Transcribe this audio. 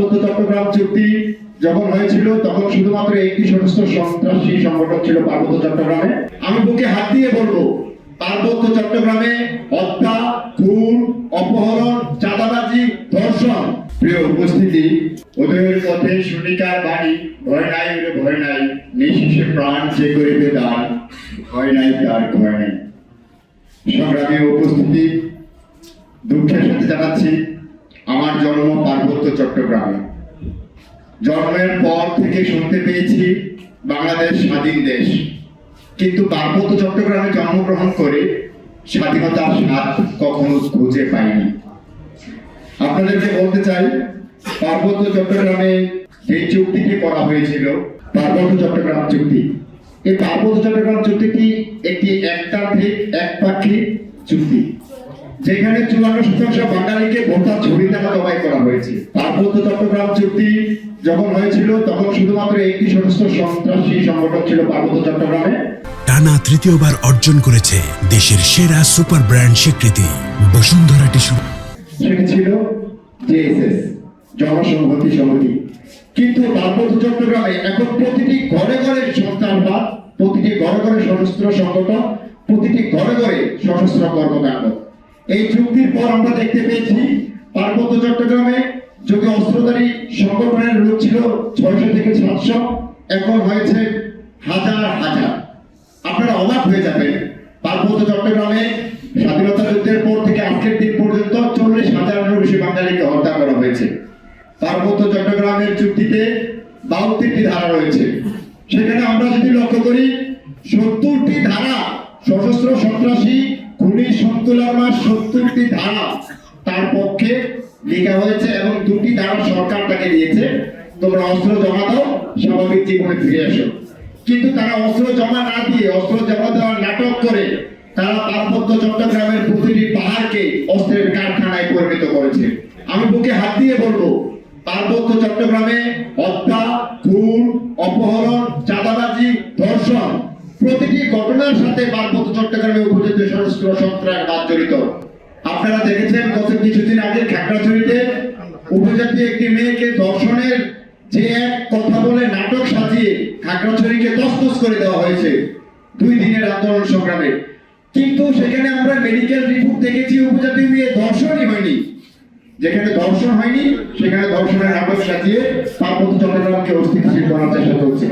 পার্বত্য চট্টগ্রাম চুক্তি যখন হয়েছিল, তখন শুধুমাত্র একটি সদস্য সন্ত্রাসী সংগঠন ছিল পার্বত্য চট্টগ্রামে। আমি বুকে হাত দিয়ে বলব, পার্বত্য চট্টগ্রামে হত্যা, খুন, অপহরণ, চাঁদাবাজি, ধর্ষণ, প্রিয় উপস্থিতি, ওদের পথে শুনিকার বাণী, ভয় নাই ওরে ভয় নাই, নিঃশেষে প্রাণ যে করিবে দান ভয় নাই তার ভয় নাই। সংগ্রামী উপস্থিতি, দুঃখের সাথে জানাচ্ছি আমার জন্ম পার্বত্য চট্টগ্রামে। জন্মের পর থেকে শুনতে পেয়েছি বাংলাদেশ স্বাধীন দেশ। কিন্তু পার্বত্য চট্টগ্রামে জন্মগ্রহণ করে স্বাধীনতার স্বাদ কখনো খুঁজে পাইনি। আপনাদেরকে বলতে চাই, পার্বত্য চট্টগ্রামে যে চুক্তিটি করা হয়েছিল, পার্বত্য চট্টগ্রাম চুক্তি। এই পার্বত্য চট্টগ্রাম চুক্তিটি একটি একতান্ত্রিক, একপাক্ষিক চুক্তি। যেখানে চুয়ান্ন শতাংশ বাঙালিকে ভোটার দ্বারা জবাই করা হয়েছে। পার্বত্য চট্টগ্রাম চুক্তি যখন হয়েছিল তখন শুধুমাত্র একটি সদস্য সন্ত্রাসী সংগঠন ছিল পার্বত্য চট্টগ্রামে। টানা তৃতীয়বার অর্জন করেছে দেশের সেরা সুপার ব্র্যান্ড স্বীকৃতি বসুন্ধরা টিস্যু। সেটি ছিল জেএসএস জনসংহতি সমিতি। কিন্তু পার্বত্য চট্টগ্রামে এখন প্রতিটি ঘরে ঘরে সন্ত্রাসবাদ প্রতিটি ঘরে ঘরে সশস্ত্র সংগঠন প্রতিটি ঘরে ঘরে সশস্ত্র কর্মকাণ্ড। এই চুক্তির পর আমরা দেখতে পেয়েছি, পার্বত্য চট্টগ্রামে যদি অস্ত্রধারী সংগঠনের লোক ছিল ছয়শো থেকে সাতশো, এখন হয়েছে হাজার হাজার। আপনারা অবাক হয়ে যাবেন, পার্বত্য চট্টগ্রামে স্বাধীনতা যুদ্ধের পর থেকে আজকের দিন পর্যন্ত চল্লিশ হাজারেরও বেশি বাঙালিকে হত্যা করা হয়েছে। পার্বত্য চট্টগ্রামের চুক্তিতে বাউত্রিটি ধারা রয়েছে। সেখানে আমরা যদি লক্ষ্য করি, সত্তরটি ধারা সশস্ত্র সন্ত্রাসী খুনি সত্তরটি ধারা তার পক্ষে লেখা হয়েছে এবং দুটি ধারা সরকার তাকে দিয়েছে। তোমরা অস্ত্র জমা দাও, স্বাভাবিক জীবনে ফিরে আসো কিন্তু তারা অস্ত্র জমা না দিয়ে, অস্ত্র জমা দেওয়ার নাটক করে তারা পার্বত্য চট্টগ্রামের প্রতিটি পাহাড়কে অস্ত্রের কারখানায় পরিণত করেছে। আমি বুকে হাত দিয়ে বলব, পার্বত্য চট্টগ্রামে হত্যা, খুন, অপহরণ, চাঁদাবাজি, ধর্ষণ প্রতিটি ঘটনার সাথে পার্বত্য চট্টগ্রামে সশস্ত্র সন্ত্রাসবাদ জড়িত। আপনারা দেখেছেন গত কিছুদিন আগে খাগড়াছড়িতে উপজাতি একটি মেয়েকে ধর্ষণের যে এক কথা বলে নাটক সাজিয়ে খাগড়াছড়িকে তসতস করে দেওয়া হয়েছে দুই দিনের আন্দোলন সংগ্রামে। কিন্তু সেখানে আমরা মেডিকেল রিপোর্ট দেখেছি উপজাতি মেয়ে ধর্ষণই হয়নি। যেখানে ধর্ষণ হয়নি, সেখানে ধর্ষণের নাটক সাজিয়ে পার্বত্য চট্টগ্রামকে অস্থিতিশীল করার চেষ্টা করছে